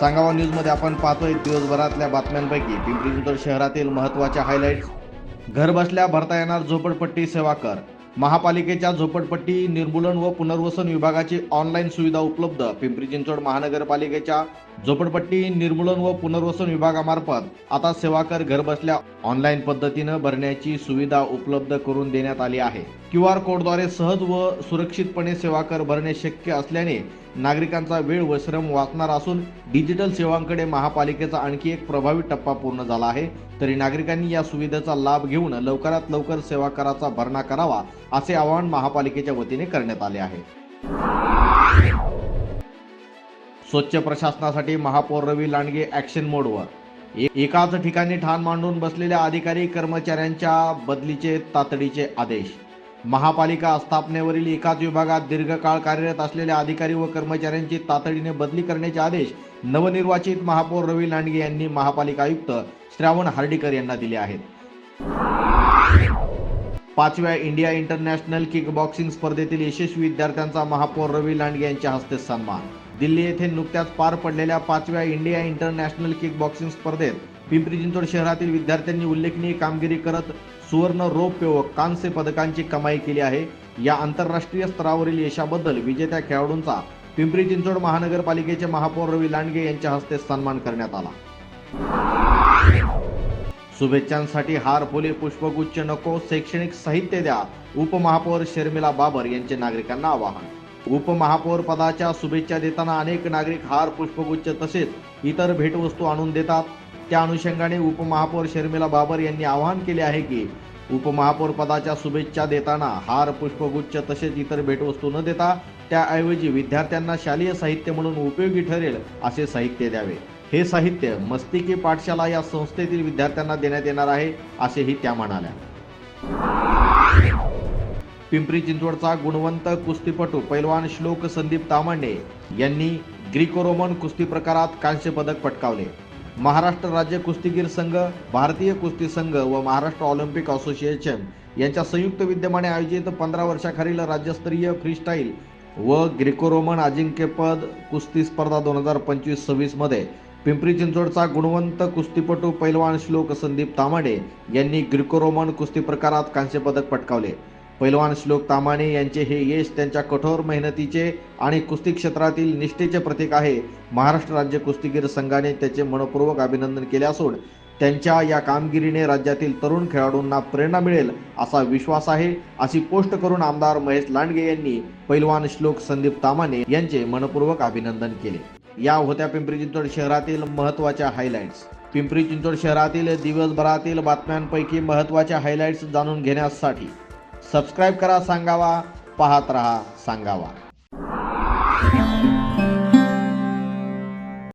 सांगावा न्यूजमध्ये आपण पाहतोय दिवसभरातल्या बातम्यांपैकी. पिंपरी चिंचवड शहरातील महत्त्वाच्या हायलाईट्स घरबसल्या भरता येणार झोपडपट्टी सेवा कर महापालिकेच्या झोपडपट्टी निर्मूलन व पुनर्वसन विभागाची ऑनलाईन सुविधा उपलब्ध. पिंपरी चिंचवड महानगरपालिकेच्या झोपडपट्टी निर्मूलन व पुनर्वसन विभागामार्फत आता सेवा कर घरबसल्या ऑनलाईन पद्धतीनं भरण्याची सुविधा उपलब्ध करून देण्यात आली आहे. क्यू आर कोडद्वारे सहज व सुरक्षितपणे सेवा कर भरणे शक्य असल्याने नागरिकांचा वेळ व श्रम वाचणार असून डिजिटल सेवांकडे महापालिकेचा आणखी एक प्रभावी टप्पा पूर्ण झाला आहे. तरी नागरिकांनी या सुविधेचा लाभ घेऊन लवकरात लवकर सेवा कराचा भरणा करावा असे आवाहन महापालिकेच्या वतीने करण्यात आले आहे. स्वच्छ प्रशासनासाठी महापौर रवी लांडगे ॲक्शन मोडवर एकाच ठिकाणी ठाण मांडून बसलेल्या अधिकारी कर्मचाऱ्यांच्या बदलीचे तातडीचे आदेश. महापालिका स्थापनेवरील एकाच विभागात दीर्घकाळ कार्यरत असलेल्या अधिकारी व कर्मचाऱ्यांची तातडीने बदली करण्याचे आदेश नवनिर्वाचित महापौर रवी लांडगे यांनी महापालिका आयुक्त श्रावण हार्डीकर यांना दिले आहेत. पाचव्या इंडिया इंटरनॅशनल किक बॉक्सिंग स्पर्धेतील यशस्वी विद्यार्थ्यांचा महापौर रवी लांडगे यांच्या हस्ते सन्मान. दिल्ली येथे नुकत्याच पार पडलेल्या पाचव्या इंडिया इंटरनॅशनल किक बॉक्सिंग स्पर्धेत पिंपरी चिंचवड शहरातील विद्यार्थ्यांनी उल्लेखनीय कामगिरी करत सुवर्ण रौप्य व कांस्य पदकांची कमाई केली आहे. या आंतरराष्ट्रीय स्तरावरील यशाबद्दल विजेत्या खेळाडूंचा पिंपरी चिंचवड महानगरपालिकेचे महापौर रवी लांडगे यांच्या हस्ते सन्मान करण्यात आला. शुभेच्छांसाठी हार फुले पुष्पगुच्छ नको शैक्षणिक साहित्य द्या उपमहापौर शर्मिला बाबर यांचे नागरिकांना आवाहन. उपमहापौर पदाच्या शुभेच्छा देताना अनेक नागरिक हार पुष्पगुच्छ तसेच इतर भेटवस्तू आणून देतात. त्या अनुषंगाने उपमहापौर शर्मिला बाबर यांनी आवाहन केले आहे की उपमहापौर पदाच्या शुभेच्छा देताना हार पुष्पगुच्छ तसेच इतर भेटवस्तू न देता त्याऐवजी विद्यार्थ्यांना शालेय साहित्य म्हणून उपयोगी ठरेल असे साहित्य द्यावे. हे साहित्य मस्तिकी पाठशाला या संस्थेतील विद्यार्थ्यांना देण्यात येणार आहे असेही त्या म्हणाल्या. पिंपरी चिंचवडचा गुणवंत कुस्तीपटू पैलवान श्लोक संदीप तामांडे यांनी ग्रीको रोमन कुस्ती प्रकारात कांस्य पदक पटकावले. महाराष्ट्र राज्य कुस्तीगीर संघ भारतीय कुस्ती संघ व महाराष्ट्र ऑलिम्पिक असोसिएशन यांच्या संयुक्त विद्यमाने आयोजित पंधरा वर्षाखालील राज्यस्तरीय फ्रीस्टाईल व ग्रेको रोमन अजिंक्यपद कुस्ती स्पर्धा दोन हजार पंचवीस सव्वीसमध्ये पिंपरी चिंचवडचा गुणवंत कुस्तीपटू पैलवान श्लोक संदीप तामाडे यांनी ग्रिको रोमन कुस्ती प्रकारात कांस्यपदक पटकावले. पैलवान श्लोक तामाणे यांचे हे यश त्यांच्या कठोर मेहनतीचे आणि कुस्ती क्षेत्रातील निष्ठेचे प्रतीक आहे. महाराष्ट्र राज्य कुस्तीगीर संघाने त्याचे मनपूर्वक अभिनंदन केले असून त्यांच्या या कामगिरीने राज्यातील तरुण खेळाडूंना प्रेरणा मिळेल असा विश्वास आहे. अशी पोस्ट करून आमदार महेश लांडगे यांनी पैलवान श्लोक संदीप तामाने यांचे मनपूर्वक अभिनंदन केले. या होत्या पिंपरी चिंचवड शहरातील महत्त्वाच्या हायलाइट्स पिंपरी चिंचवड शहरातील दिवसभरातील बातम्यांपैकी महत्त्वाच्या हायलाइट्स जाणून घेण्यासाठी सबस्क्राईब करा सांगावा. पाहत रहा सांगावा.